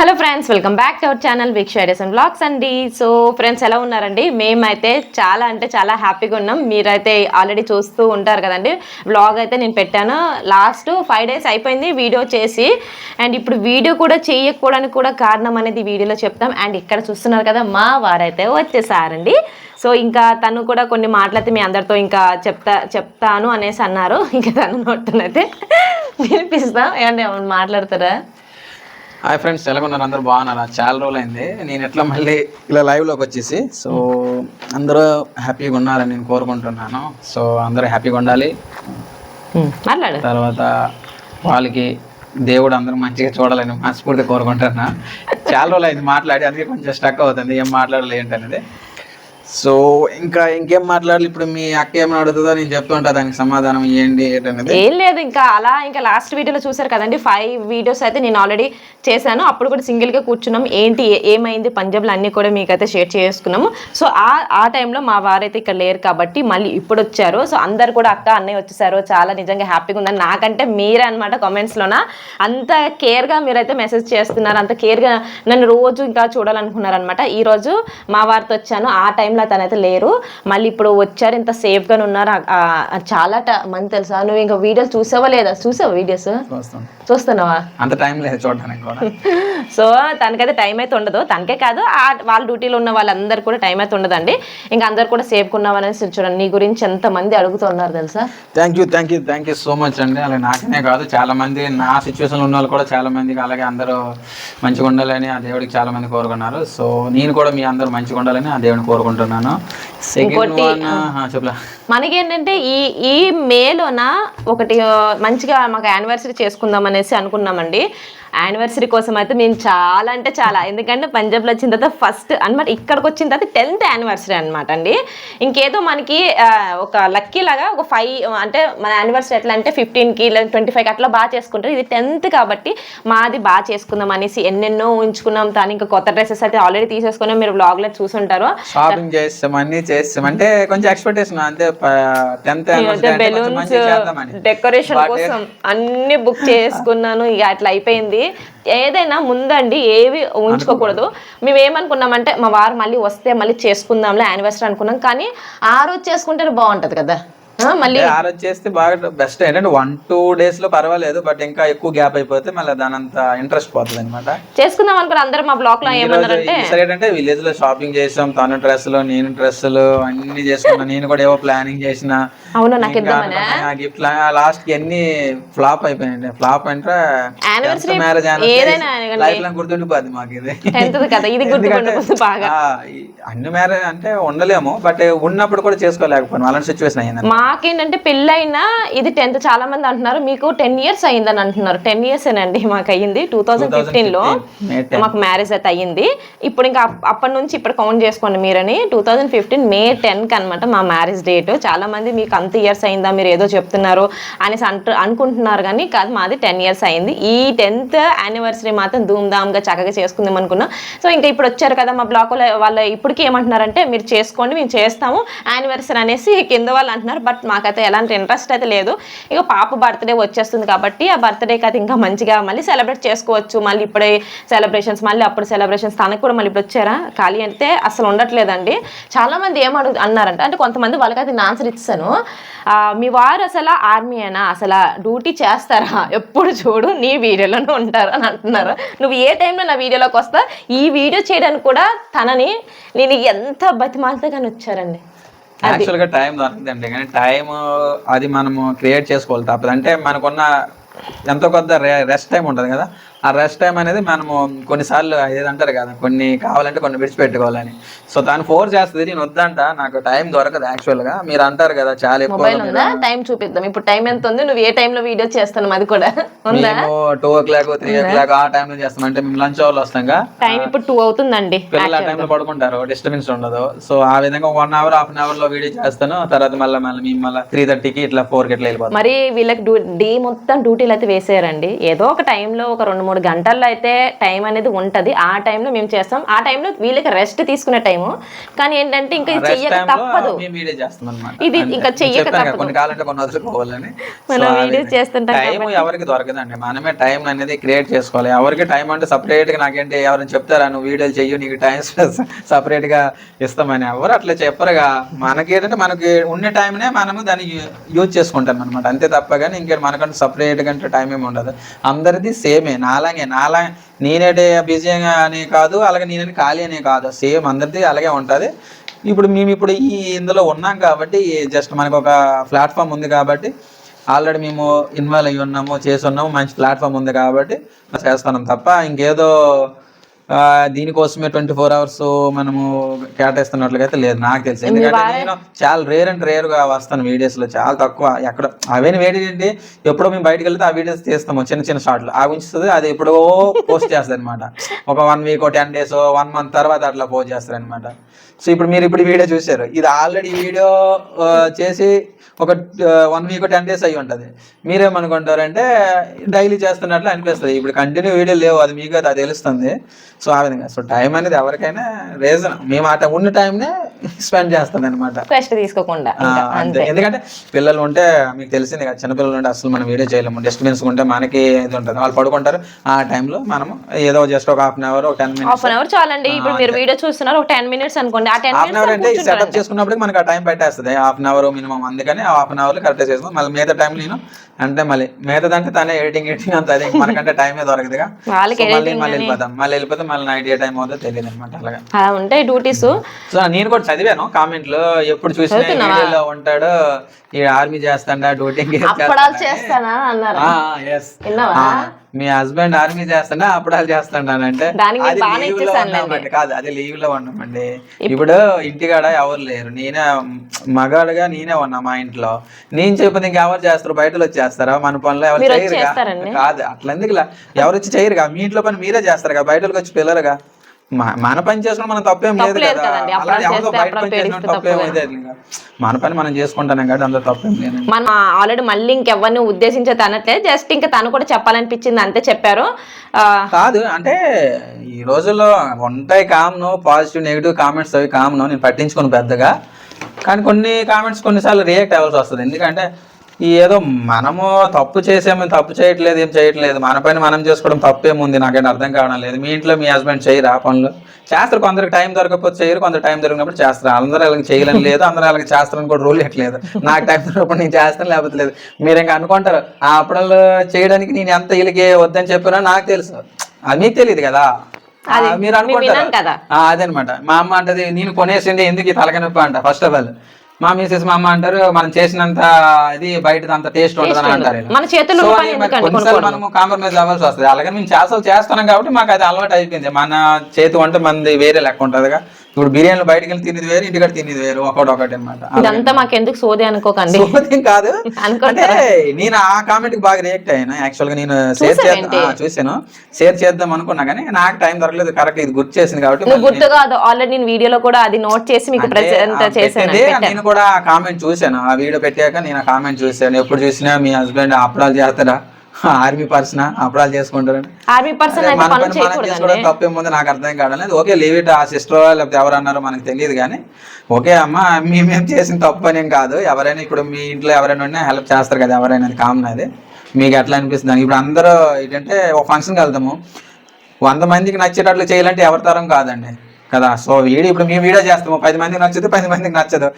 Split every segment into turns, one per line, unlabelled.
Hello friends welcome back to our channel big shades and blogs అండి. So friends ఎలా ఉన్నారండి? మేమైతే చాలా అంటే చాలా హ్యాపీగా ఉన్నాం. మీరైతే ఆల్రెడీ చూస్తూ ఉంటారు కదండి. బ్లాగ్ అయితే నేను పెట్టాను. లాస్ట్ ఫైవ్ డేస్ అయిపోయింది వీడియో చేసి. అండ్ ఇప్పుడు వీడియో కూడా చేయకపోవడానికి కూడా కారణం అనేది వీడియోలో చెప్తాం. అండ్ ఇక్కడ చూస్తున్నారు కదా మా వారైతే వచ్చేసారండి. సో ఇంకా తను కూడా కొన్ని మాటలైతే మీ అందరితో ఇంకా చెప్తా చెప్తాను అనేసి అన్నారు. ఇంకా తను నోటునైతే వినిపిస్తాం. ఏమంటే ఏమన్నా మాట్లాడతారా?
హాయ్ ఫ్రెండ్స్ ఎలాగున్నారు అందరూ బాగున్నారా? చాలా రోజులు అయింది నేను ఎట్లా మళ్ళీ ఇలా లైవ్లోకి వచ్చేసి సో అందరూ హ్యాపీగా ఉండాలని నేను కోరుకుంటున్నాను. సో అందరూ హ్యాపీగా ఉండాలి.
మాట్లాడు.
తర్వాత వాళ్ళకి దేవుడు అందరూ మంచిగా చూడాలని మనస్ఫూర్తి కోరుకుంటున్నా. చాలా రోజులు అయింది మాట్లాడి అందుకే కొంచెం స్టక్ అవుతుంది. ఏం మాట్లాడాలి ఏంటి అనేది సో ఇంకా ఇంకేం మాట్లాడాలి? ఇప్పుడు మీ అక్క ఏమైనా అడుగుతుందో? నేను చెప్తుంటా దానికి సమాధానం ఏంటి ఏంటనేది.
ఏం లేదు ఇంకా అలా ఇంకా లాస్ట్ వీడియోలో చూసారు కదండి ఫైవ్ వీడియోస్ అయితే నేను ఆల్రెడీ చేశాను. అప్పుడు కూడా సింగిల్గా కూర్చున్నాం. ఏంటి ఏమైంది ఏమైంది? పంజాబ్లో అన్ని కూడా మీకైతే షేర్ చేసుకున్నాము. సో ఆ ఆ టైంలో మా వారైతే ఇక్కడ లేరు కాబట్టి మళ్ళీ ఇప్పుడు వచ్చారు. సో అందరు కూడా అక్క అన్నయ్య వచ్చేసారు. చాలా నిజంగా హ్యాపీగా ఉందని నాకంటే మీరే అనమాట కామెంట్స్లోన అంత కేర్గా మీరైతే మెసేజ్ చేస్తున్నారు. అంత కేర్గా నన్ను రోజు ఇంకా చూడాలనుకున్నారనమాట ఈ రోజు మా వారితో వచ్చాను. ఆ టైంలో తనైతే లేరు. మళ్ళీ ఇప్పుడు వచ్చారు ఇంత సేఫ్గా ఉన్నారు. ఆ- ఆ- చాలా ట- మంది తెలుసా? నువ్వు ఇంకా వీడియోలు చూసావా లేదా? చూసావా వీడియోస్?
చూస్తాం
చూస్తున్నావా?
అంత టైం లేదు చూడడానికి కూడా.
సో తనకైతే టైం అయితే ఉండదు. తనకే కాదు ఆ వాళ్ళ డ్యూటీలో ఉన్న వాళ్ళందరూ కూడా టైం అయితే ఉండదండి. ఇంకా అందరు కూడా సేఫ్గా ఉన్నామనేసి చూడండి. నీ గురించి ఎంత మంది అడుగుతున్నారు తెలుసా?
Thank you thank you thank you so much అండి. అలాగే నాకనే కాదు చాలా మంది నా సిచ్యువేషన్లో ఉన్న వాళ్ళు కూడా చాలా మందికి అలాగే అందరూ మంచిగా ఉండాలని ఆ దేవుడికి చాలా మంది కోరుకున్నారు. సో నేను కూడా మీ అందరూ మంచిగా ఉండాలని ఆ దేవుడిని కోరుకుంటున్నాను. banana
ఇంకోటి,
చెప్పలా
మనకేంటంటే ఈ ఈ మేలోన ఒకటి మంచిగా మాకు యానివర్సరీ చేసుకుందాం అనేసి అనుకున్నామండి. యానివర్సరీ కోసం అయితే మేము చాలా అంటే చాలా. ఎందుకంటే పంజాబ్లో వచ్చిన తర్వాత ఫస్ట్ అనమాట ఇక్కడికి వచ్చిన తర్వాత టెన్త్ యానివర్సరీ అనమాట అండి. ఇంకేదో మనకి ఒక లక్కీ లాగా ఒక ఫైవ్ అంటే మన యానివర్సరీ ఎట్లా అంటే ఫిఫ్టీన్కి లేదా ట్వంటీ ఫైవ్కి అట్లా బాగా చేసుకుంటారు. ఇది టెన్త్ కాబట్టి మాది బాగా చేసుకుందాం అనేసి ఎన్నెన్నో ఉంచుకున్నాం తాను ఇంకా కొత్త డ్రెస్సెస్ అయితే ఆల్రెడీ తీసేసుకున్నాం. మీరు బ్లాగ్లో చూసుంటారు.
షాపింగ్ చేస్తాం అన్ని చేస్తాం. అంటే కొంచెం ఎక్స్పెక్టేషన్ అంతే టెన్త్
బెలూన్స్ డెకరేషన్ కోసం అన్ని బుక్ చేసుకున్నాను. ఇక అట్లా అయిపోయింది. ఏదైనా ముందండి ఏవి ఉంచుకోకూడదు. మేము ఏమనుకున్నామంటే మా వారు మళ్ళీ వస్తే మళ్ళీ చేసుకుందాంలే యానివర్సరీ అనుకున్నాం. కానీ ఆ రోజు చేసుకుంటేనే బాగుంటది కదా. మళ్ళీ
ఆ రోజు చేస్తే బాగా బెస్ట్ ఏంటంటే వన్ టూ డేస్లో పర్వాలేదు బట్ ఇంకా ఎక్కువ గ్యాప్ అయిపోతే మళ్ళీ దాని అంత ఇంట్రెస్ట్ పోతుంది అనమాట
చేసుకుందాం అనుకున్న అందరూ మా బ్లాక్లో ఏమన్నారంటే
ఏంటంటే విలేజ్లో షాపింగ్ చేసాం తను డ్రెస్సులు నేను డ్రెస్సులు అన్ని చేసుకున్నా నేను కూడా ఏవో ప్లానింగ్ చేసిన.
అవును నాకు ఇద్దామనే?
గిఫ్ట్ లాస్ట్కి అన్ని ఫ్లాప్ అయిపోయాయండి ఫ్లాప్ అంటే మ్యారేజ్. లైఫ్లో గుర్తుండిపోద్ది మాకు ఇది
కదా బాగా.
అన్ని మ్యారేజ్ అంటే ఉండలేము బట్ ఉన్నప్పుడు కూడా చేసుకోలేకపోయినా. అలాంటి సిచ్యువేషన్ అయ్యింది.
మాకేంటంటే పెళ్ళైనా ఇది టెన్త్ చాలా మంది అంటున్నారు మీకు టెన్ ఇయర్స్ అయ్యిందని అంటున్నారు. టెన్ ఇయర్స్ ఏనండి మాకు అయ్యింది టూ థౌజండ్ ఫిఫ్టీన్లో
2015 May 10.
మాకు మ్యారేజ్ అయితే అయ్యింది. ఇప్పుడు ఇంకా అప్- అప్పటి నుంచి ఇప్పుడు కౌంట్ చేసుకోండి మీరని. టూ థౌజండ్ ఫిఫ్టీన్ మే టెన్కి అనమాట మా మ్యారేజ్ డేట్. చాలా మంది మీకు అంత ఇయర్స్ అయిందా మీరు ఏదో చెప్తున్నారు అనేసి అంటు అనుకుంటున్నారు కానీ కాదు మాది టెన్ ఇయర్స్ అయింది ఈ టెన్త్ యానివర్సరీ మాత్రం ధూమ్ధామ్గా చక్కగా చేసుకుందాం అనుకున్నాం. సో ఇంకా ఇప్పుడు వచ్చారు కదా మా బ్లాక్ వాళ్ళు ఇప్పటికీ ఏమంటున్నారంటే మీరు చేసుకోండి మేము చేస్తాము యానివర్సరీ అనేసి కింద వాళ్ళు అంటున్నారు. బట్ మాకైతే ఎలాంటి ఇంట్రెస్ట్ అయితే లేదు. ఇక పాప బర్త్డే వచ్చేస్తుంది కాబట్టి ఆ బర్త్డేకి అయితే ఇంకా మంచిగా మళ్ళీ సెలబ్రేట్ చేసుకోవచ్చు. మళ్ళీ ఇప్పుడే సెలబ్రేషన్స్ మళ్ళీ అప్పుడు సెలబ్రేషన్స్ తనకు కూడా మళ్ళీ ఇప్పుడు వచ్చారా ఖాళీ అంటే అసలు ఉండట్లేదండి. చాలా మంది ఏం అడుగు అన్నారంట. అంటే కొంతమంది వాళ్ళకైతే నేను ఆన్సర్ ఇస్తాను మీ వారు అసలు ఆర్మీ అయినా అసలు డ్యూటీ చేస్తారా? ఎప్పుడు చూడు నీ వీడియోలోనే ఉంటారు అని అంటున్నారు. నువ్వు ఏ టైంలో నా వీడియోలోకి వస్తా ఈ వీడియో చేయడానికి కూడా తనని నేను ఎంత బతిమాలతో కానీ వచ్చారండి.
యాక్చువల్గా టైం దొరకదండి కానీ టైం అది మనము క్రియేట్ చేసుకోవాలి తప్పదు. అంటే మనకున్న ఎంతో కొంత రెస్ట్ టైం ఉంటుంది కదా ఆ రెస్ట్ టైం అనేది మనము కొన్నిసార్లు ఏదంటారు కదా కొన్ని కావాలంటే కొన్ని విడిచిపెట్టుకోవాలని. సో దాన్ని ఫోర్స్ చేస్తుంది నేను వద్దంట నాకు టైం దొరకదు యాక్చువల్గా. మీరు అంటారు కదా చాలా ఎక్కువ
టైం చూపిద్దాం. ఇప్పుడు టైం ఎంత ఉంది? నువ్వు ఏ టైంలో వీడియో చేస్తాను అది కూడా
మేము two o'clock three o'clock ఆ టైంలో చేస్తాం. అంటే మేము లంచ్ అవర్లో వస్తాం
టైం ఇప్పుడు టూ అవుతుందండి
పిల్లలు ఆ టైంలో పడుకుంటారు డిస్టర్బెన్స్ ఉండదు. సో ఆ విధంగా వన్ అవర్ హాఫ్ అన్ అవర్లో వీడియో చేస్తాను. తర్వాత మళ్ళీ మళ్ళీ మేము మళ్ళీ త్రీ థర్టీకి ఇట్లా ఫోర్కి ఇట్లా వెళ్ళిపోతాం.
మరి వీళ్ళకి డే మొత్తం డ్యూటీలు అయితే వేసేయారండి ఏదో ఒక టైంలో ఒక రెండు మూడు గంటల్లో అయితే టైం అనేది ఉంటది. ఆ టైంలో మేము చేస్తాం. ఆ టైంలో వీళ్ళకి రెస్ట్ తీసుకునే టైము. కానీ ఏంటంటే ఇంకా ఇది చెయ్యక తప్పదు. ఇది ఇంకా చెయ్యక తప్పదు. మనం చేస్తుంటాం
ఎవరికి దొరకదండి. మనమే టైం అనేది క్రియేట్ చేసుకోవాలి. ఎవరికి టైం అంటే సపరేట్గా నాకేంటి ఎవరైనా చెప్తారా? నువ్వు వీడియోలు చెయ్యి నీకు టైం సపరేట్గా ఇస్తామని. ఎవరు అట్లా చెప్పరుగా మనకి ఏంటంటే మనకి ఉన్న టైంనే మనము దాన్ని యూజ్ చేసుకుంటాం అనమాట అంతే తప్ప కానీ ఇంకేంటి మనకంటే సపరేట్గా టైం ఏమి ఉండదు. అందరిది సేమే నాలాగే నాలా నేనేటే బిజీగా అని కాదు అలాగే నేనని ఖాళీ అనే కాదు. సేమ్ అందరిది అలాగే ఉంటుంది. ఇప్పుడు మేము ఇప్పుడు ఈ ఇందులో ఉన్నాం కాబట్టి జస్ట్ మనకు ఒక ప్లాట్ఫామ్ ఉంది కాబట్టి ఆల్రెడీ మేము ఇన్వాల్వ్ అయ్యి ఉన్నాము చేసి ఉన్నాము మంచి ప్లాట్ఫామ్ ఉంది కాబట్టి చేస్తున్నాం తప్ప ఇంకేదో దీనికోసమే ట్వంటీ ఫోర్ అవర్స్ మనము కేటాయిస్తున్నట్లుగా అయితే లేదు. నాకు తెలిసి. ఎందుకంటే నేను చాలా రేర్ అండ్ రేర్గా వస్తాను వీడియోస్లో చాలా తక్కువ. ఎక్కడ అవన్నీ వేడి ఏంటి? ఎప్పుడో మేము బయటకు వెళ్తే ఆ వీడియోస్ తీస్తాము. చిన్న చిన్న షార్ట్లు ఆ ఉంచుతుంది అది ఎప్పుడో పోస్ట్ చేస్తుంది అనమాట ఒక one week ten days one month తర్వాత అట్లా పోస్ట్ చేస్తారు అనమాట సో ఇప్పుడు మీరు ఇప్పుడు వీడియో చూశారు. ఇది ఆల్రెడీ వీడియో చేసి ఒక వన్ వీక్ టెన్ డేస్ అయి ఉంటుంది. మీరేమనుకుంటారంటే డైలీ చేస్తున్నట్లు అనిపిస్తుంది. ఇప్పుడు కంటిన్యూ వీడియో లేవు అది మీకు అది తెలుస్తుంది. సో ఆ విధంగా. సో టైం అనేది ఎవరికైనా రీజన్ మేము ఆ ఉన్న టైంనే స్పెండ్ చేస్తాం అనమాట
తీసుకోకుండా
ఎందుకంటే పిల్లలు ఉంటే మీకు తెలిసింది కదా చిన్నపిల్లలు ఉంటే అసలు మనం వీడియో చేయలేము. డిస్టర్బెన్స్ ఉంటే మనకి ఇది ఉంటుంది. వాళ్ళు పడుకుంటారు ఆ టైంలో మనం ఏదో జస్ట్ ఒక హాఫ్ అన్ అవర్ ఒక ten minutes
half an hour చాలండి. ఇప్పుడు మీరు వీడియో చూస్తున్నారు ఒక టెన్ మినిట్స్ అనుకోండి ఆ టెన్
హాఫ్ అవర్ అంటే సెటప్ చేసుకున్నప్పుడు మనకి ఆ టైం పెట్టేస్తుంది. హాఫ్ అన్ అవర్ మినిమం అందుకని హాఫ్ అన్ అవర్ కరెక్ట్ చేసుకుందాం. మళ్ళీ మిగతా టైం నేను అంటే మళ్ళీ మిగతాదంటే తనే ఎడిటింగ్ ఎడిటింగ్ అంత అదే. మనకంటే టైమే దొరకదుగా. So మళ్ళీ మళ్ళీ వెళ్ళిపోతాం. మళ్ళీ వెళ్ళిపోతే మళ్ళీ నైట్ ఏ టైం అవుతుందో తెలియదు అనమాట అలాగా.
అలా ఉంటాయి డ్యూటీస్
సో నేను కూడా చదివాను కామెంట్లు ఎప్పుడు చూసినా వీడియోలో ఉంటాడు ఈ ఆర్మీ చేస్తాడా డ్యూటింగ్
చేస్తానా? అన్నారు?
మీ హస్బెండ్ ఆర్మీ చేస్తాడా అప్పుడాలు చేస్తాడంటే
దానికి
అది leave లో. ఉన్నామండి కాదు అది లీవ్లో ఉన్నామండి ఇప్పుడు ఇంటికాడ ఎవరు లేరు. నేనే మగాడుగా నేనే ఉన్నా మా ఇంట్లో. నేను చెప్పిన ఇంకెవరు చేస్తారు? బయటలో వచ్చేస్తారా మన పనులు ఎవరు చేయరుగా? కాదు అట్లా ఎందుకు? ఎవరు వచ్చి చేయరుగా? మీ ఇంట్లో పని మీరే చేస్తారు కదా బయటలోకి వచ్చి పిల్లలుగా? మన పని చేసుకుని మనం తప్పేం లేదు కదా. మన పని మనం చేసుకుంటాం కాబట్టి అందులో తప్పేం లేదు.
మనం ఆల్రెడీ మళ్ళీ ఇంకెవరిని ఉద్దేశించే తనట్లేదు జస్ట్ ఇంకా తను కూడా చెప్పాలనిపించింది అంతే చెప్పారు.
కాదు అంటే ఈ రోజుల్లో ఉంటాయి కామను పాజిటివ్ నెగిటివ్ కామెంట్స్ అవి కామను నేను పట్టించుకోను పెద్దగా. కానీ కొన్ని కామెంట్స్ కొన్నిసార్లు రియాక్ట్ అవ్వాల్సి వస్తుంది. ఎందుకంటే ఈ ఏదో మనము తప్పు చేసాము తప్పు చేయట్లేదు ఏం చేయట్లేదు. మన పైన మనం చేసుకోవడం తప్పేముంది? నాకేం అర్థం కావడం లేదు. మీ ఇంట్లో మీ హస్బెండ్ చేయరా పనులు? చేస్తారు కొందరికి టైం దొరకకపోతే చేయరు కొందరు టైం దొరికినప్పుడు చేస్తారు. అందరూ అలాగే చేయలేని లేదు అందరూ అలాగే చేస్తారని కూడా రూల్ ఎట్లేదు నాకు టైం దొరికినప్పుడు నేను చేస్తాను లేకపోతే లేదు. మీరు ఇంకా అనుకుంటారు ఆ అప్పుడలు చేయడానికి నేను ఎంత వీళ్ళకి వద్దని చెప్పినా నాకు తెలుసు. అది మీకు తెలియదు కదా. ఆ, మీరు అనుకుంటారు. ఆ, అదనమాట. మా అమ్మ అంటది నేను కొనేసింది ఎందుకు ఈ తలకాయ నొప్పి అంట. ఫస్ట్ ఆఫ్ ఆల్ మా మిసెస్ మా అమ్మ అంటారు మనం చేసినంత ఇది బయట అంత టేస్ట్ ఉండదని అంటారు.
మన కొనుక్కోవడం?
మనము కాంప్రమైజ్ అవ్వాల్సి వస్తుంది అలాగే మేము చాలా చేస్తున్నాం కాబట్టి మాకు అది అలవాటు అయిపోయింది మన చేతి వంట మంది వేరే లెక్క ఉంటుందిగా ఇప్పుడు బిర్యానీలు బయటకు వెళ్ళి తినేది వేరు ఇంటికాడ తినేది వేరు ఒకటి ఒకటి అనమాట
ఇదంతా మాకెందుకు సోది అనుకోకండి.
సోదేం కాదు. అంటే? నేను ఆ కామెంట్కి బాగా రియాక్ట్ అయ్యాను. యాక్చువల్గా నేను షేర్? చేద్దాం చూసాను షేర్ చేద్దాం అనుకున్నా కానీ నాకు టైం దొరకలేదు. కరెక్ట్ ఇది గుర్తు చేసింది కాబట్టి
నువ్వు గుర్తు కాదు ఆల్రెడీ నేను వీడియోలో కూడా అది నోట్ చేసి మీకు
ఆ
చేశాను
నేను కూడా ఆ కామెంట్ చూశాను. ఆ వీడియో పెట్టాక నేను ఆ కామెంట్ చూశాను. ఎప్పుడు చూసినా మీ హస్బెండ్ అప్పుడాలు చేస్తారా ఆర్మీ పర్సన్ అప్పుడాలు చేసుకుంటారని.
ఆర్మీ పర్సన్
చేసుకోవడం తప్పేముంది నాకు అర్థం కావడం లేదు ఓకే లీవ్ ఇట్ ఆ సిస్టర్ లేకపోతే ఎవరు అన్నారో మనకు తెలియదు కానీ ఓకే అమ్మ మేమేం చేసిన తప్పు అనేం కాదు. ఎవరైనా ఇప్పుడు మీ ఇంట్లో ఎవరైనా ఉన్నా హెల్ప్ చేస్తారు కదా ఎవరైనా కామన్ అది. మీకు ఎట్లా అనిపిస్తుంది? ఇప్పుడు అందరూ ఏంటంటే ఒక ఫంక్షన్కి వెళ్తాము. వంద మందికి నచ్చేటట్లు చేయాలంటే ఎవరి తరం కాదండి. కదా? సో వీడియో ఇప్పుడు మేము వీడియో చేస్తాము. పది మందికి నచ్చదు పది మందికి నచ్చదు.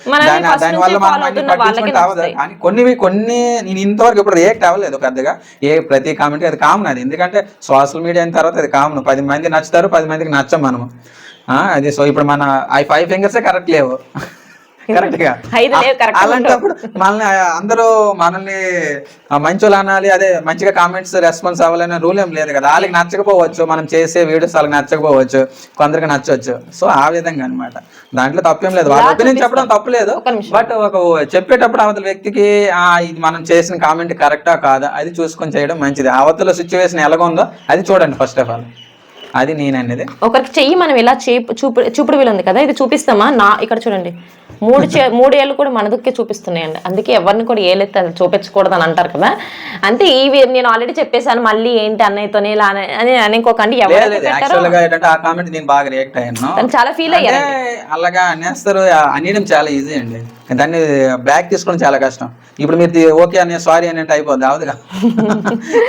దాని వల్ల మనం పట్టించుకుంటే అవ్వదు. కానీ కొన్ని కొన్ని నేను ఇంతవరకు ఇప్పుడు రియాక్ట్ అవ్వలేదు పెద్దగా. ఏ ప్రతి కామెంట్ అది కామన్ అది. ఎందుకంటే సోషల్ మీడియా అయిన తర్వాత అది కామన్. పది మంది నచ్చుతారు పది మందికి నచ్చం మనము. అది సో ఇప్పుడు మన ఐ ఫైవ్ ఫింగర్సే కరెక్ట్ లేవు.
కరెక్ట్గా.
అలాంటప్పుడు మనల్ని అందరూ మనల్ని మంచోళ్ళు అనాలి అదే మంచిగా కామెంట్స్ రెస్పాన్స్ అవ్వాలనే రూల్ ఏం లేదు కదా. వాళ్ళకి నచ్చకపోవచ్చు మనం చేసే వీడియోస్ వాళ్ళకి నచ్చకపోవచ్చు కొందరికి నచ్చవచ్చు సో ఆ విధంగా అన్నమాట. దాంట్లో తప్పేం లేదు. వాళ్ళ ఒపీనియన్ చెప్పడం తప్పలేదు. బట్ ఒక చెప్పేటప్పుడు అవతల వ్యక్తికి ఆ ఇది మనం చేసిన కామెంట్ కరెక్టా కాదా అది చూసుకొని చేయడం మంచిది. అవతల సిచ్యువేషన్ ఎలాగుందో అది చూడండి ఫస్ట్ ఆఫ్ ఆల్ అది నేను అనేది
ఒకరికి చెయ్యి మనం ఇలా చేపు చూపు చూపుడు వీలు ఉంది కదా? ఇది చూపిస్తామా? నా ఇక్కడ చూడండి. మూడు చే మూడు ఏళ్ళు కూడా మన దుక్కే చూపిస్తున్నాయండి. అందుకే ఎవరిని కూడా ఏలెత్తి అది చూపించకూడదు అని అంటారు కదా. అంతే ఇవి నేను ఆల్రెడీ చెప్పేశాను మళ్ళీ ఏంటి అన్నయ్యతోనే ఇలా అని అని పెట్టారో.
యాక్చువల్గా ఏంటంటే ఆ కామెంట్ నేను బాగా రియాక్ట్ అయ్యాను.
తను చాలా ఫీల్ అయ్యారు
అంటే అలాగా అనేస్తారు అనేయడం చాలా ఈజీ అండి. దాన్ని బ్యాక్ తీసుకోవడం చాలా కష్టం. ఇప్పుడు మీరు ది- ఓకే అనే సారీ అని అంటే అయిపోద్ది అవదుగా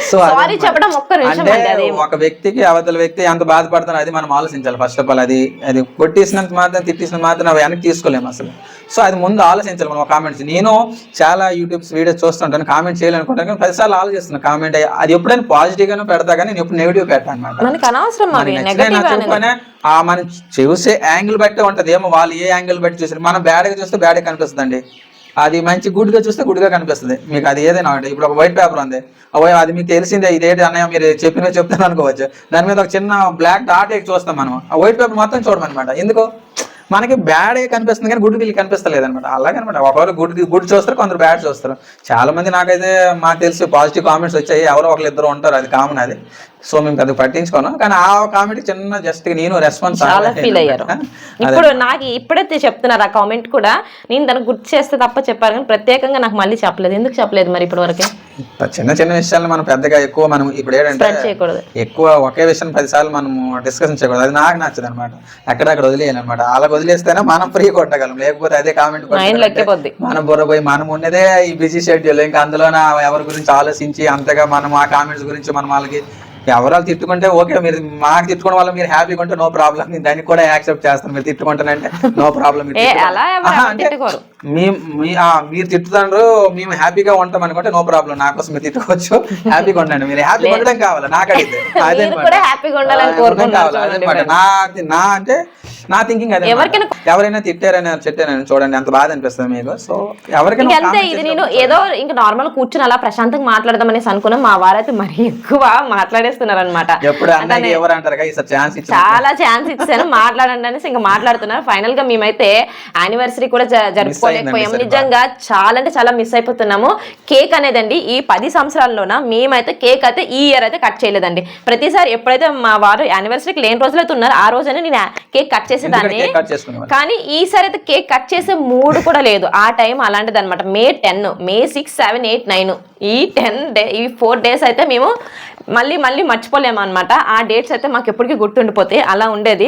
సో
సారీ చెప్పడం ఒక్క నిమిషం
అంటే
అండి అది.
ఒక వ్యక్తికి అవతల వ్యక్తి ఎంత బాధపడుతున్నా అది మనం ఆలోచించాలి. ఫస్ట్ ఆఫ్ ఆల్ అది అది కొట్టేసినంత మాత్రం తిట్టేసినంత మాత్రం అవి వెనక్కి తీసుకోలేము అసలు. సో అది ముందు ఆలోచించాలి మనం కామెంట్స్ నేను చాలా యూట్యూబ్స్ వీడియోస్ చూస్తుంటాను కామెంట్ చేయాలనుకుంటాను కానీ పదిసార్లు ఆలోచిస్తున్నాను కామెంట్ అది ఎప్పుడైనా పాజిటివ్ గానే పెడతా కానీ నేను ఎప్పుడు నెగిటివ్ పెట్టాను అనమాట ఆ మనం చూసే యాంగిల్ బట్టే ఉంటది ఏమో వాళ్ళు ఏ యాంగిల్ బట్టి చూసారు. మనం బ్యాడ్గా చూస్తే బ్యాడ్ కనిపిస్తుంది అది మంచి గుడ్గా చూస్తే గుడ్గా కనిపిస్తుంది. మీకు అది ఏదైనా ఒకటి ఇప్పుడు ఒక వైట్ పేపర్ ఉంది. అది మీకు తెలిసిందే ఇదేంటి అన్నయ్య మీరు చెప్పినవి చెప్తాను అనుకోవచ్చు. దాని మీద ఒక చిన్న బ్లాక్ డాట్ చూస్తాం మనం. ఆ వైట్ పేపర్ మొత్తం చూడమన్నమాట. ఎందుకు? మనకి బ్యాడ్ కనిపిస్తుంది కానీ గుడ్ వీళ్ళకి కనిపిస్తలేదు అనమాట అలాగే అనమాట ఒకవేళ గుడ్ గుడ్ చూస్తారు కొందరు బ్యాడ్ చూస్తారు. చాలా మంది నాకైతే మాకు తెలిసి పాజిటివ్ కామెంట్స్ వచ్చాయి. ఎవరో ఒకరు ఇద్దరు ఉంటారు అది కామన్ అది. సో మేము అది పట్టించుకోను. కానీ ఆ కామెంట్ చిన్న జస్ట్ నేను రెస్పాన్స్
చాలా ఫీల్ అయ్యారు. ఇప్పుడు నాకు ఇప్పుడైతే చెప్తున్నారు ఆ కామెంట్ కూడా. నేను దానికి గుర్తు చేస్తే తప్ప చెప్పారు కానీ ప్రత్యేకంగా నాకు మళ్ళీ చెప్పలేదు. ఎందుకు చెప్పలేదు మరి ఇప్పటి వరకు
చిన్న చిన్న విషయాలు మనం పెద్దగా ఎక్కువ మనం ఇప్పుడు ఏంటంటే ఎక్కువ ఒకే విషయం పదిసార్లు మనం డిస్కషన్ చేయకూడదు. అది నాకు నచ్చదు అనమాట అక్కడక్కడ వదిలేయాలి అనమాట అలా వదిలేస్తేనే మనం ఫ్రీ కొట్టగలం. లేకపోతే అదే కామెంట్ మనం బుర్ర పోయి మనం ఉన్నదే ఈ బిజీ షెడ్యూల్ ఇంకా అందులో ఎవరి గురించి ఆలోచించి అంతగా మనం ఆ కామెంట్స్ గురించి మనం వాళ్ళకి ఎవరు వాళ్ళు తిట్టుకుంటే ఓకే మీరు మాకు తిట్టుకోవడం వల్ల మీరు హ్యాపీగా ఉంటే నో ప్రాబ్లం నేను దానికి కూడా యాక్సెప్ట్ చేస్తాను. మీరు తిట్టుకుంటానంటే నో ప్రాబ్లం మీరు తిట్టుతారు మేము హ్యాపీగా ఉంటాం అనుకుంటే నో ప్రాబ్లం నా కోసం మీరు తిట్టుకోవచ్చు. హ్యాపీగా ఉండండి. మీరు హ్యాపీగా ఉండడం కావాలి? నాకు అడిగితే. అదే కావాలి? నా నా అంటే నా థింకింగ్ అదే
ఎవరికైనా-
ఎవరైనా తిట్టారని చెట్టారని చూడండి ఎంత బాధ అనిపిస్తుంది మీకు. సో ఎవరికైనా comment
ఇది నేను ఏదో ఇంకా నార్మల్ కూర్చుని అలా ప్రశాంతంగా మాట్లాడదాం అనేసి అనుకున్నా మా వారైతే మరీ ఎక్కువ మాట్లాడేస్తున్నారు అనమాట
ఎప్పుడు అన్నయ్య ఎవరు అంటారు ఈసారి ఛాన్స్
చాలా ఛాన్స్ ఇచ్చాను మాట్లాడండి అనేసి ఇంకా మాట్లాడుతున్నారు. ఫైనల్గా మేమైతే యానివర్సరీ కూడా జరుపుకోలేకపోయాము నిజంగా చాలా అంటే చాలా మిస్ అయిపోతున్నాము. కేక్ అనేదండి ఈ పది సంవత్సరాల్లోన మేమైతే కేక్ అయితే ఈ ఇయర్ అయితే కట్ చేయలేదండి. ప్రతిసారి ఎప్పుడైతే మా వారు యానివర్సరీకి లేని రోజులు అయితే ఉన్నారు ఆ రోజైనా నేను కేక్ కట్ చేసేదాన్ని. కానీ ఈసారి అయితే కేక్ కట్ చేసే మూడు కూడా లేదు. ఆ టైం అలాంటిది అనమాట May ten May six seven eight nine ఈ టెన్ డే ఈ ఫోర్ డేస్ అయితే మేము మళ్ళీ మళ్ళీ మర్చిపోలేము అనమాట ఆ డేట్స్ అయితే మాకు ఎప్పటికీ గుర్తుండిపోతాయి. అలా ఉండేది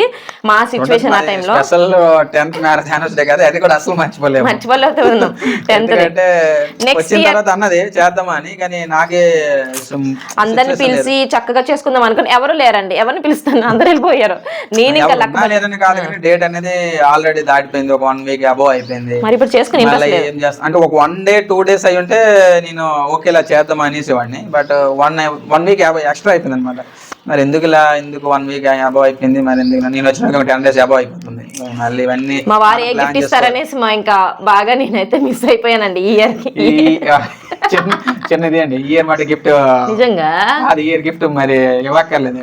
మా సిచ్యువేషన్ ఆ టైంలో
స్పెషల్ టెన్త్ మ్యారేజ్ యానివర్సరీ కదా అది కూడా అసలు మర్చిపోలేము.
మర్చిపోలేకపోతున్నాం టెన్త్
తర్వాత అన్నది చేద్దామని కానీ నాకే
అందరిని. పిలిచి చక్కగా చేసుకుందాం అనుకుని ఎవరు లేరండి? ఎవరిని పిలుస్తాను అందరు వెళ్ళిపోయారు. నేను ఇంకా
కానీ డేట్ అనేది ఆల్రెడీ దాటిపోయింది. ఒక వన్ వీక్ అబోవ్ అయిపోయింది.
మరి ఇప్పుడు చేసుకుని
ఏం చేస్తా అంటే ఒక వన్ డే టూ డేస్ అయి ఉంటే నేను ఓకే ఇలా చేద్దాం అనేసేవాడిని but one one week extra అయిపోయింది అనమాట మరి ఎందుకు ఇలా ఎందుకు వన్ వీక్ అబోవ్ అయిపోయింది? మరి ఎందుకు? నేను వచ్చినాక టెన్ డేస్ అబోవ్ అయిపోతుంది. మళ్ళీ ఇవన్నీ
మా వారు ఏ గిఫ్ట్ ఇస్తారనేసి మా ఇంకా బాగా నేనైతే మిస్ అయిపోయానండి ఈ
ఇయర్కి. చిన్నది అండి. ఇయర్ మాట గిఫ్ట్
నిజంగా?
అది ఇయర్ గిఫ్ట్ మరి ఇవ్వక్కర్లేదు.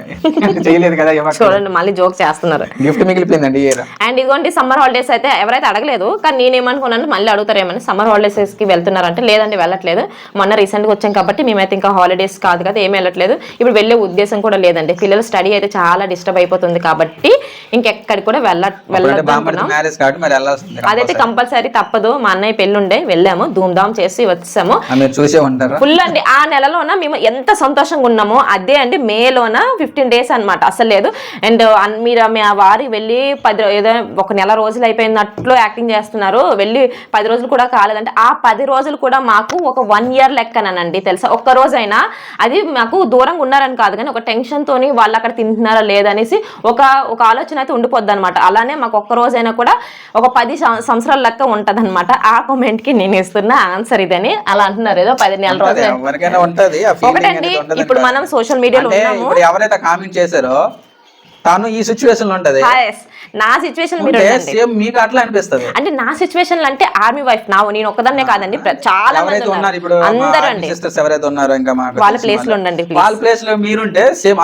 చేయలేదు కదా
చూడండి మళ్ళీ జోక్ చేస్తున్నారు.
గిఫ్ట్ మిగిలిపోయిందండి ఇయర్
అండ్ ఇదిగోండి సమ్మర్ హాలిడేస్ అయితే ఎవరైతే అడగలేదు కానీ నేనేమనుకున్నాను మళ్ళీ అడుగుతారేమని. సమ్మర్ హాలిడేస్కి వెళ్తున్నారంటే లేదండి వెళ్ళట్లేదు. మొన్న రీసెంట్గా వచ్చాం కాబట్టి మేమైతే ఇంకా హాలిడేస్ కాదు కదా ఏమీ వెళ్ళట్లేదు. ఇప్పుడు వెళ్ళే ఉద్దేశం కూడా లేదండి. పిల్లల స్టడీ అయితే చాలా డిస్టర్బ్ అయిపోతుంది కాబట్టి ఇంకెక్కడికి కూడా వెళ్ళ వెళ్ళొద్దు
వెళ్ళాల్సింది
అదైతే కంపల్సరీ తప్పదు. మా అన్నయ్య పెళ్ళుండే వెళ్ళాము ధూమ్ ధామ్ చేసి వచ్చాము ఫుల్ అండి. ఆ నెలలోన మేము ఎంత సంతోషంగా ఉన్నామో అదే అండి మేలోన ఫిఫ్టీన్ డేస్ అన్నమాట. అసలు లేదు. అండ్ మీరు మీ ఆ వారి వెళ్ళి పది ఏదో ఒక నెల రోజులు అయిపోయినట్లు యాక్టింగ్ చేస్తున్నారు. వెళ్ళి పది రోజులు కూడా కాలేదంటే ఆ పది రోజులు కూడా మాకు ఒక వన్ ఇయర్ లెక్కనండి తెలుసా? ఒక్క రోజైనా అది మాకు దూరంగా ఉన్నారని కాదు కానీ ఒక టెన్షన్ తోని వాళ్ళు అక్కడ తింటున్నారా లేదనేసి ఒక ఒక ఆలోచన అయితే ఉండిపోద్ది అనమాట అలానే మాకు ఒక్క రోజైనా కూడా ఒక పది సంవత్సరాల లెక్క ఉంటది ఆ కామెంట్కి నేను ఇస్తున్న ఆన్సర్ ఇదని. అలా అంటున్నారు. ఏదో పది నెల రోజులు. ఒకటండి ఇప్పుడు. మనం సోషల్ మీడియాలో
ఎవరైతే కామెంట్ చేశారో తను ఈ సిచ్యువేషన్లో ఉంటది.
నా సిచ్యువేషన్ మీరు
ఉంటే
ఉండండి.
సేమ్ మీకు అట్లా అనిపిస్తుంది
అంటే నా సిచ్యువేషన్ అంటే ఆర్మీ వైఫ్ నా నేను ఒక్కదాన్నే కాదండి చాలా మంది
ఉన్నారు ఇప్పుడు
అందరూ అండి
సిస్టర్స్ ఎవరైతే ఉన్నారో ఇంకా మాకు
వాళ్ళ place లో. ఉండండి.
వాళ్ళ ప్లేస్లో మీరుంటే సేమ్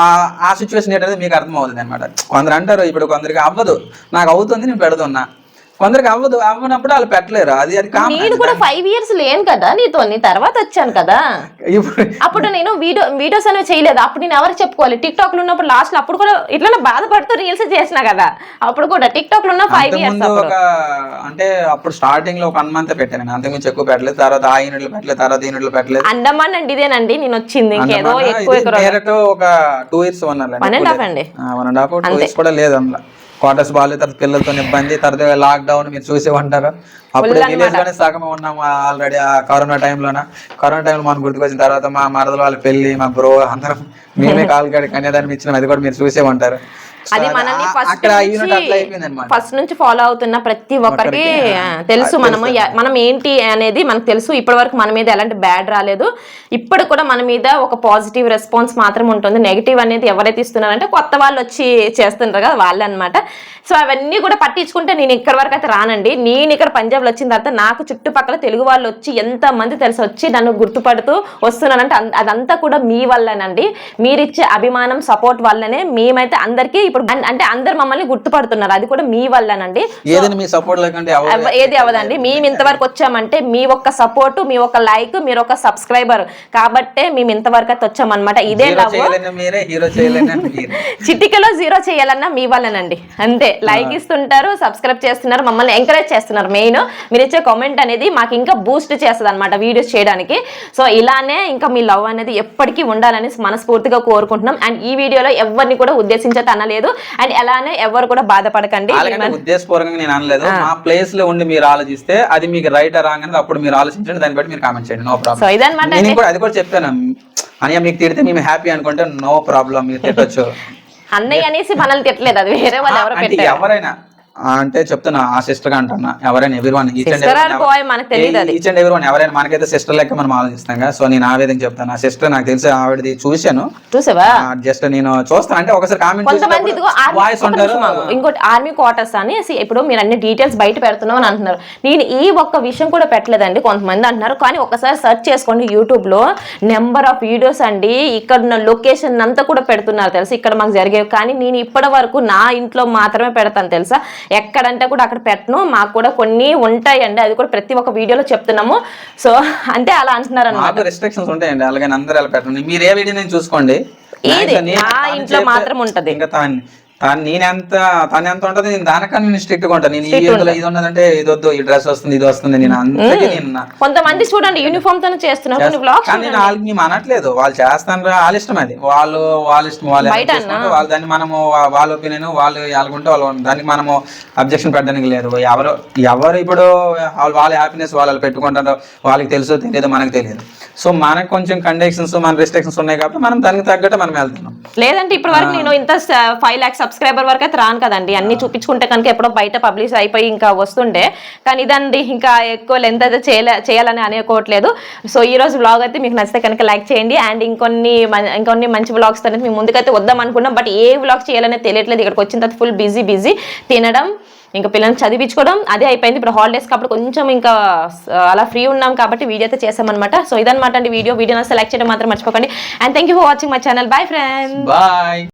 ఆ సిచ్యువేషన్ ఏంటనేది మీకు అర్థం అవుతుంది అనమాట కొందరు అంటారు ఇప్పుడు కొందరికి అవ్వదు నాకు అవుతుంది నేను పెడుతున్నా కొందరికి అవ్వదు అవ్వనప్పుడు వాళ్ళు పెట్టలేరు. అది అది
నేను కూడా ఫైవ్ ఇయర్స్ లేను కదా నీతో నీ తర్వాత వచ్చాను కదా. అప్పుడు నేను వీడియో వీడియోస్ అనేవి చేయలేదు. అప్పుడు నేను ఎవరికి చెప్పుకోవాలి? టిక్ టాక్లో ఉన్నప్పుడు లాస్ట్లో అప్పుడు కూడా ఇట్లా బాధపడుతూ రీల్స్ చేసిన కదా. అప్పుడు కూడా టిక్ టాక్లో ఉన్న ఫైవ్ ఇయర్స్
అంటే అప్పుడు స్టార్టింగ్లో ఒక వన్ మంత్ పెట్టాను నేను. అంతకుమించి ఎక్కువ పెట్టలేదు. తర్వాత ఆ యూనిట్లు పెట్టలేదు తర్వాత యూనిట్లు పెట్టలేదు.
అండమాన్ అండి ఇదేనండి నేను వచ్చింది ఇంకేదో. ఎక్కువ
ఒక two years
One and half అండి.
One and half two years కూడా లేదు అందులో. క్వార్టర్స్ బాగాలేదు తర్వాత పిల్లలతో ఇబ్బంది తర్వాత లాక్ డౌన్ మీరు చూసే ఉంటారు అప్పుడు విలేజ్లోనే సగం ఉన్నాము ఆల్రెడీ ఆ కరోనా టైంలోన కరోనా టైంలో మనం గుర్తుకొచ్చిన తర్వాత మా మరదల వాళ్ళ పెళ్ళి మా బ్రో అందరం మేమే కాలు కన్యాదానం ఇచ్చినాం అది కూడా మీరు చూసే ఉంటారు
అది మనల్ని ఫస్ట్ ఫస్ట్ నుంచి ఫాలో అవుతున్న ప్రతి ఒక్కరికి తెలుసు మనము మనం ఏంటి అనేది మనకు తెలుసు. ఇప్పటి వరకు మన మీద ఎలాంటి బ్యాడ్ రాలేదు. ఇప్పుడు కూడా మన మీద ఒక పాజిటివ్ రెస్పాన్స్ మాత్రం ఉంటుంది. నెగిటివ్ అనేది ఎవరైతే ఇస్తున్నారంటే కొత్త వాళ్ళు వచ్చి చేస్తుంటారు కదా వాళ్ళే అనమాట సో అవన్నీ కూడా పట్టించుకుంటే నేను ఇక్కడ వరకు అయితే రానండి. నేను ఇక్కడ పంజాబ్లో వచ్చిన తర్వాత నాకు చుట్టుపక్కల తెలుగు వాళ్ళు వచ్చి ఎంత మంది తెలిసి వచ్చి నన్ను గుర్తుపడుతూ వస్తున్నానంటే అదంతా కూడా మీ వల్లనండి. మీరిచ్చే అభిమానం సపోర్ట్ వల్లనే మేమైతే అందరికీ ఇప్పుడు అంటే అందరు మమ్మల్ని గుర్తుపడుతున్నారు. అది కూడా మీ వల్లనండి.
ఏదైనా మీ సపోర్ట్ లేకుంటే ఎవరు
అవ- ఏది అవదండి మేము ఇంతవరకు వచ్చామంటే మీ ఒక్క సపోర్ట్ మీ ఒక్క లైక్ మీరు ఒక సబ్స్క్రైబర్ కాబట్టే మేము ఇంతవరకు అయితే వచ్చామన్నమాట. ఇదే చిటికలో జీరో చేయాలన్నా మీ వల్లనండి. అంతే. లైక్ ఇస్తుంటారు సబ్స్క్రైబ్ చేస్తున్నారు మమ్మల్ని ఎంకరేజ్ చేస్తున్నారు మెయిన్ మీరు ఇచ్చే కామెంట్ అనేది మాకు ఇంకా బూస్ట్ చేస్తుంది అనమాట వీడియోస్ చేయడానికి. సో ఇలానే ఇంకా మీ లవ్ అనేది ఎప్పటికీ ఉండాలని మనస్ఫూర్తిగా కోరుకుంటున్నాం. అండ్ ఈ వీడియోలో ఎవరిని కూడా ఉద్దేశించే అనలేదు అండ్ అలానే ఎవరు కూడా బాధపడకండి.
ఉద్దేశపూర్వకంగా నేను అనలేదు. మా ప్లేస్లో ఉండి మీరు ఆలోచిస్తే అది మీకు రైట్ రాంగ్ అనేది అప్పుడు మీరు ఆలోచించండి. దాన్ని బట్టి మీరు కామెంట్ చేయండి. నో
సో
ప్రాబ్లం
ఇదన్నమాట
నేను కూడా అది కూడా చెప్పాను. అని మీకు తిడితే మేము హ్యాపీ అనుకుంటే నో ప్రాబ్లం మీరు తిట్టొచ్చు.
అన్నయ్య అనేసి మనల్ని తిట్టలేదు. అది వేరే వాళ్ళు ఎవరో
ఎవరైనా ఆ, అంటే చెప్తున్నా ఆ సిస్టర్గా అంటున్నా ఎవరైనా ఎవరి వన్ ఈచ్ అండ్. ఈచ్ ఎవరి వన్ ఎవరైనా మనకైతే సిస్టర్ లెక్క మనం ఆలోచిస్తాం కదా సో నేను ఆ విధంగా చెప్తాను. ఆ సిస్టర్ నాకు తెలిసి ఆవిడది చూశాను.
చూసావా?
జస్ట్ నేను చూస్తాను అంటే ఒకసారి కామెంట్ వాయిస్ ఉంటారు.
ఇంకోటి ఆర్మీ క్వార్టర్స్ అని ఇప్పుడు మీరు అన్ని డీటెయిల్స్ బయట పెడుతున్నాం అని అంటున్నారు. నేను ఈ ఒక్క విషయం కూడా పెట్టలేదండి కొంతమంది అంటున్నారు. కానీ ఒకసారి సెర్చ్ చేసుకోండి యూట్యూబ్లో నెంబర్ ఆఫ్ వీడియోస్ అండి ఇక్కడ లొకేషన్ అంతా కూడా పెడుతున్నారు తెలుసు ఇక్కడ మాకు జరిగేవి. కానీ నేను ఇప్పటి వరకు నా ఇంట్లో మాత్రమే పెడతాను తెలుసా ఎక్కడంటే కూడా అక్కడ పెట్టను. మాకు కూడా కొన్ని ఉంటాయండి. అది కూడా ప్రతి ఒక్క వీడియోలో చెప్తున్నాము. సో అంటే అలా అంటున్నారు అనమాట
రెస్ట్రిక్షన్స్ ఉంటాయండి. అలాగే అందరూ అలా పెట్టండి మీరు ఏ వీడియో నేను చూసుకోండి.
నా
తను
ఇంట్లో మాత్రం ఉంటది.
ఇంకా తాను తాను నేను ఎంత తను ఎంత ఉంటుంది? నేను దానికన్నా నేను స్ట్రిక్ట్గా ఉంటాను నేను ఈ ఇందులో ఇది ఉన్నదంటే ఇది వద్దు ఈ డ్రెస్ వస్తుంది ఇది వస్తుంది నేను అంతకీ నేను
కొంతమంది చూడండి యూనిఫామ్ తోనే చేస్తున్నారు. కొన్ని బ్లాగ్స్
కానీ నేను వాళ్ళకి మేము అనట్లేదు. వాళ్ళు చేస్తాను వాళ్ళ ఇష్టం అది. వాళ్ళు వాళ్ళ ఇష్టం వాళ్ళు వాళ్ళు దాన్ని మనము వాళ్ళ ఒపీనియన్ వాళ్ళు వాళ్ళకుంటే వాళ్ళు దానికి మనము అబ్జెక్షన్ పెట్టడానికి లేదు. ఎవరు ఎవరు ఇప్పుడు వాళ్ళ వాళ్ళ హ్యాపీనెస్ వాళ్ళు పెట్టుకుంటారో వాళ్ళకి తెలుసో తెలియదు మనకు తెలియదు. సో మనకు కొంచెం కండిషన్స్ మన రెస్ట్రిక్షన్స్ ఉన్నాయి కాబట్టి మనం దానికి తగ్గట్టు మనం వెళ్తున్నాం.
లేదంటే ఇప్పటి వరకు నేను ఇంత ఫైవ్ ల్యాక్స్ సబ్స్క్రైబర్ వరకు అయితే రాను కదండి. అన్ని చూపించుకుంటే కనుక ఎప్పుడో బయట పబ్లిష్ అయిపోయి ఇంకా వస్తుండే. కానీ ఇదండి ఇంకా ఎక్కువ లెంత్ అయితే చేయలే చేయాలని అనుకోవట్లేదు. సో ఈ రోజు బ్లాగ్ అయితే మీకు నచ్చితే కనుక లైక్ చేయండి. అండ్ ఇంకొన్ని ఇంకొన్ని మంచి బ్లాగ్స్ అనేది మేము ముందుకైతే వద్దాం అనుకున్నాం. బట్ ఏ బ్లాగ్ చేయాలనే తెలియట్లేదు. ఇక్కడికి వచ్చిన తర్వాత ఫుల్ బిజీ బిజీ తినడం ఇంకా పిల్లల్ని చదివించుకోవడం అదే అయిపోయింది. ఇప్పుడు హాలిడేస్ కాబట్టి కొంచెం ఇంకా అలా ఫ్రీ ఉన్నాం కాబట్టి వీడియో అయితే చేసామన్నమాట. సో ఇదన్నమాట అండి వీడియో. వీడియో సెలెక్ట్ చేయడం మాత్రం మర్చిపోకండి. And thank you for watching my channel bye friends
bye